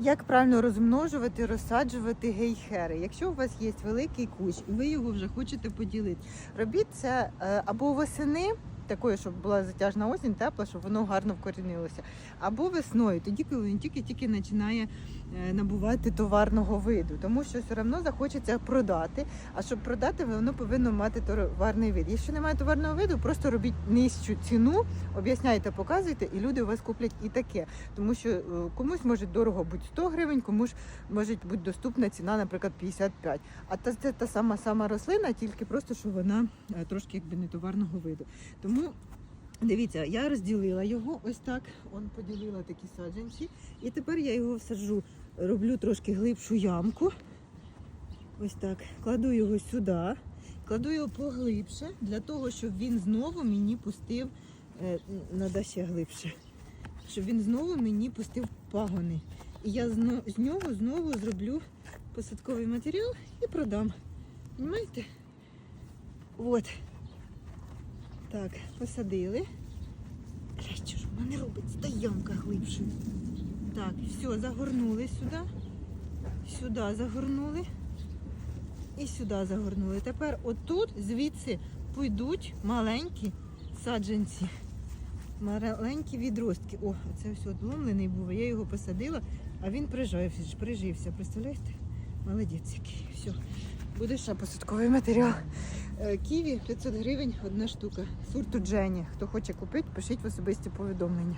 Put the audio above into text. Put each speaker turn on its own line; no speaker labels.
Як правильно розмножувати, розсаджувати гейхери? Якщо у вас є великий кущ і ви його вже хочете поділити, робіть це е, або восени, такою, щоб була затяжна осінь, тепла, щоб воно гарно вкорінилося, або весною, тоді, коли він тільки-тільки починає е, набувати товарного виду, тому що все одно захочеться продати. А щоб продати, воно повинно мати товарний вид. Якщо немає товарного виду, просто робіть нижчу ціну, об'ясняйте, показуйте, і люди у вас куплять і таке. Тому що е, комусь може дорого бути 100 гривень, комусь може бути доступна ціна, наприклад, 55. А це та сама сама рослина, тільки просто що вона е, трошки якби не товарного виду. Тому дивіться, я розділила його ось так. Он поділила такі саджанці. І тепер я його всаджу, роблю трошки глибшу ямку. Ось так. Кладу його сюди, кладу його поглибше, для того, щоб він знову мені пустив, е, надо ще глибше, щоб він знову мені пустив пагони. І я з нього знову зроблю посадковий матеріал і продам. Понимаєте? От. Так, посадили. Блядь, що ж вона не робить? Ямка глибшою. Так, все, загорнули сюди. Сюди загорнули. І сюди загорнули. Тепер отут звідси пойдуть маленькі саджанці. Маленькі відростки. О, це все одломлений був. Я його посадила, а він прижився. прижився. Представляєте? Молодець який. Все. Буде ще посадковий матеріал. Е, Ківі 500 гривень одна штука. сурту Джені. Хто хоче купити, пишіть в особисті повідомлення.